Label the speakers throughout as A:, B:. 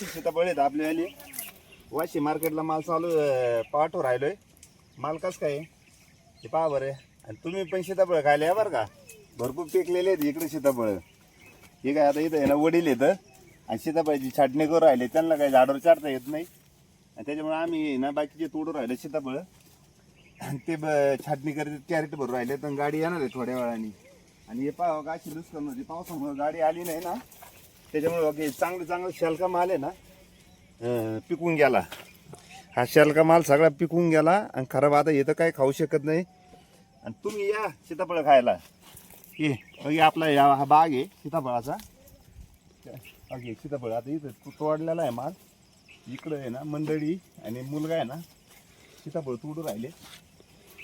A: सीताफळ आहेत आली वाशी मार्केटला माल चालू अं, राहिलोय. माल कसं काय? आहे? हे पहा बरं. आणि तुम्ही पण सीताफळ खायला या बरं का? भरपूर पिकलेले आहेत इकडे सीताफळ. हे काय आता इथं ना वडील येतं आणि सीताफळाची छाटणी करून राहिले. त्यांना काही झाडावर चाडता येत नाही. आणि त्याच्यामुळे आम्ही ना बाकीचे तोडून राहिले सीताफळ. आणि ते ब- छाटणी करत कॅरेट भरून राहिले. तर गाडी येणार आहे थोड्या वेळाने. आणि हे पाहा का अशी नुकसान पावसामुळे गाडी आली नाही ना. त्याच्यामुळे बघा चांगलं चांगलं शलका माल आहे ना पिकून गेला. हा शलका माल सगळा पिकून गेला आणि खराब आता येतं काय खाऊ शकत नाही. आणि तुम्ही या सीताफळ खायला. ये बघा आपला या हा बाग आहे सीताफळाचा. ओके सीताफळ आता इथं तो- तोडलेला आहे माल. इकडं आहे ना मंडळी आणि मुलगा आहे ना सीताफळ तोडून राहिले.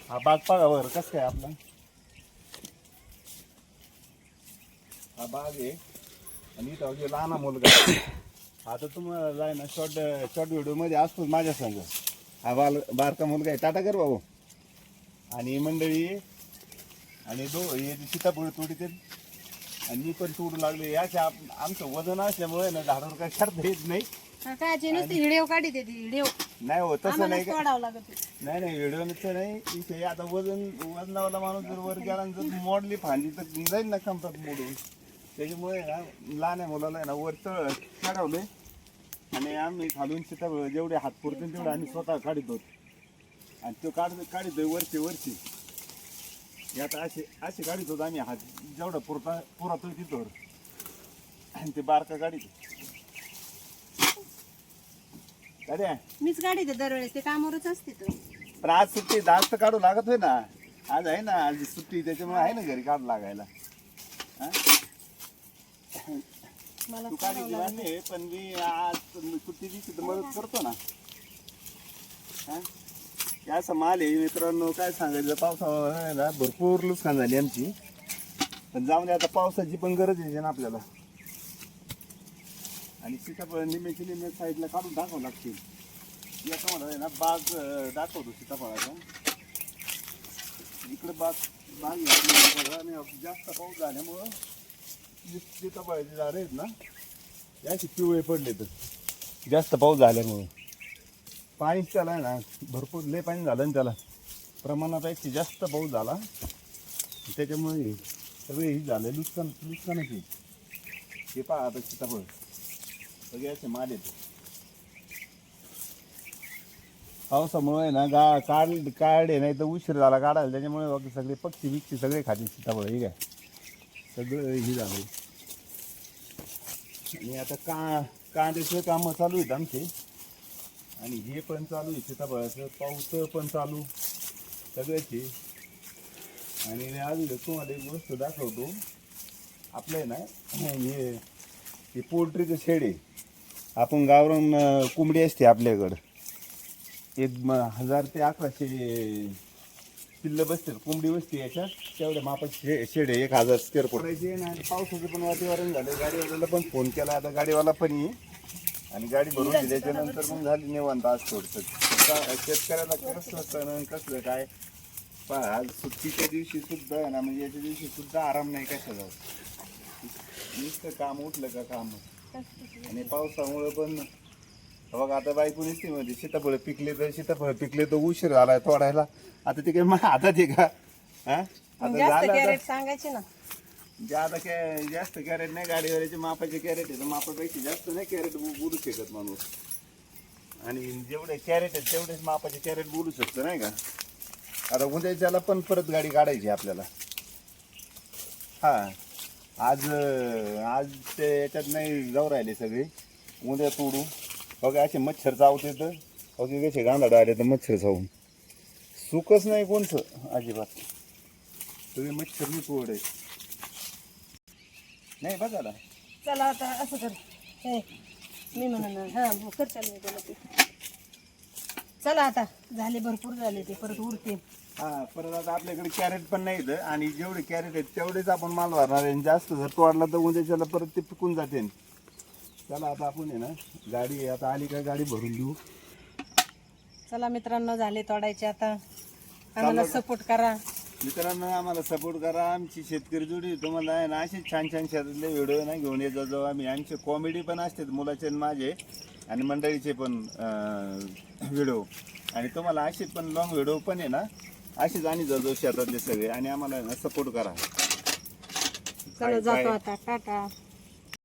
A: हा बाग बघा बरं कसं काय आपला. हा बाग आहे. आणि इथं अगदी लहान मुलगा. आता तुम्हाला जाय ना शॉर्ट शॉर्ट व्हिडिओमध्ये असतोच माझ्या संग. हा बाल बारका मुलगा आहे. टाटा कर भाऊ. आणि मंडळी आणि दो हे जे सीताफळ तोडीते आणि मी पण तोडू लागले याच्या आमचं वजन असल्यामुळे ना झाडावर काय करता येत नाही.
B: नुसती व्हिडिओ काढी ते व्हिडिओ.
A: नाही हो तसं नाही का?
B: लागत.
A: नाही नाही व्हिडिओचं नाही. इथे आता वजन वजनावाला माणूस जर वर गेला आणि जर मोडली फांदी तर जाईल ना कमतात मोडून. त्याच्यामुळे ना लहान आहे मुलाला आहे ना वर चढ चढवले. आणि आम्ही खालून सीताफळ जेवढे हात पुरतील तेवढे आम्ही स्वतः काढतो आणि तो काढ काढतोय वरचे वरची आता असे असे काढितो आम्ही हात. जेवढा पुरता पुरातो तिथवर आणि ते बारका काढितो काय
B: मीच गाडी ते दरवेळेस ते कामावरच असते तो.
A: पण आज सुट्टी आज तर काढू लागत होय ना. आज आहे ना आज सुट्टी त्याच्यामुळे आहे ना घरी काढू लागायला. हा?
B: मला
A: तू काढायची वाट नाही पण मी आज सुट्टी दिवशी तर मदत करतो ना. हा? हे असं माल आहे मित्रांनो काय सांगायचं ना भरपूर नुकसान झाली आमची. पण जाऊन दे आता पावसाची पण गरज आहे ना आपल्याला. आणि सीताफळ निम्याची निम्या साईडला काढून टाकावं लागतील. याचा मला आहे ना बाग अं, दाखवतो सीताफळाचा. इकडे बाग बाग आहे आणि जास्त पाऊस झाल्यामुळं सीताफळाचे झाडं आहेत ना याचे पिवळे पडले तर. जास्त पाऊस झाल्यामुळे. पाणी त्याला आहे ना भरपूर लय पाणी झालं ना त्याला. प्रमाणापेक्षा जास्त पाऊस झाला त्याच्यामुळे सगळे हे झालं नुकसान नुकसानच आहे. हे पहा आता सीताफळ. सगळे असे माल आहेत. पावसामुळे ना गा काढ काढे नाही तर उशीर झाला काढायला. त्याच्यामुळे बाकी सगळे पक्षी बिक्षी सगळे खाते सीताफळ हे काय सगळं हे झालं आणि आता का कांद्याचे कामं चालू आहेत आमचे. आणि हे पण चालू आहे सीताफळाचं पाऊस पण चालू सगळ्याचे. आणि अजून तुम्हाला एक गोष्ट दाखवतो. आपलं आहे ना हे ते पोल्ट्रीचं शेड आहे. आपण गावरान कोंबडी असते आपल्याकडं. एक म- हजार ते अकराशे पिल्लं बसतात कोंबडी बसते याच्यात तेवढ्या मापाचे शे शेड आहे एक हजार स्क्वेअर फूट आणि पावसाचं पण वातावरण झालं गाडीवाल्याला पण फोन केला आता गाडीवाला पण ये आणि गाडी भरून दिल्याच्या नंतर मग झाली निवांत आज थोडंसं. शेतकऱ्याला कसलं सण कसलं काय? पहा आज सुट्टीच्या दिवशी सुद्धा आहे ना म्हणजे याच्या दिवशी सुद्धा आराम नाही कशाला नुसतं काम उठलं का काम? आणि पावसामुळे पण बघा आता बायको नुसती मध्ये सीताफळ पिकले तर सीताफळ पिकले तर उशीर झालाय तोडायला. आता ते काय मला हातात आहे का? हा? आता
B: जास्त
A: झालं आता.
B: कॅरेट सांगायचे ना.
A: जे आता काय जास्त कॅरेट नाही गाडीवाल्याचे मापाचे कॅरेट आहे तर मापापेक्षा जास्त नाही कॅरेट बोलू शकत माणूस. आणि जेवढे कॅरेट आहेत तेवढेच मापाचे कॅरेट बोलू शकतो नाही का? आता उद्याच्याला पण परत गाडी काढायची आपल्याला. हा. आज अं, आज ते याच्यात नाही जाऊ राहिले सगळे. उद्या तोडू. बघा असे मच्छर चावते तर अगदी कसे गांधाड आले तर मच्छर चावून. सुकच नाही कोणचं अजिबात. सगळे मच्छर मी तोड आहे. नाही बघा ना
B: चला आता असं कर. हे मी म्हणून हा कर चालू तुला ते. चला आता झाले भरपूर झाले ते परत उरते
A: हा परत आता आपल्याकडे कॅरेट पण नाही इथं आणि जेवढे कॅरेट आहेत तेवढेच आपण माल भरणार आहे. आणि जास्त जर तोडला तर उद्याच्याला परत ते पिकून जाते. चला आता आपण आहे ना गाडी आता आली का गाडी भरून देऊ
B: चला मित्रांनो झाले तोडायचे आता. आम्हाला सपोर्ट करा.
A: मित्रांनो आम्हाला सपोर्ट करा. आमची शेतकरी जोडी तुम्हाला आहे ना असे छान छान शेतातले व्हिडिओ ना घेऊन येत जाऊ आम्ही आमचे कॉमेडी पण असतात मुलाचे आणि माझे. आणि मंडळीचे पण व्हिडिओ आणि तुम्हाला असे पण लॉंग व्हिडिओ पण आहे ना असेच आणि जाऊ शेतातले सगळे. आणि आम्हाला सपोर्ट करा.
B: चला
A: काय-
B: जातो
A: काय-
B: आता. टाटा.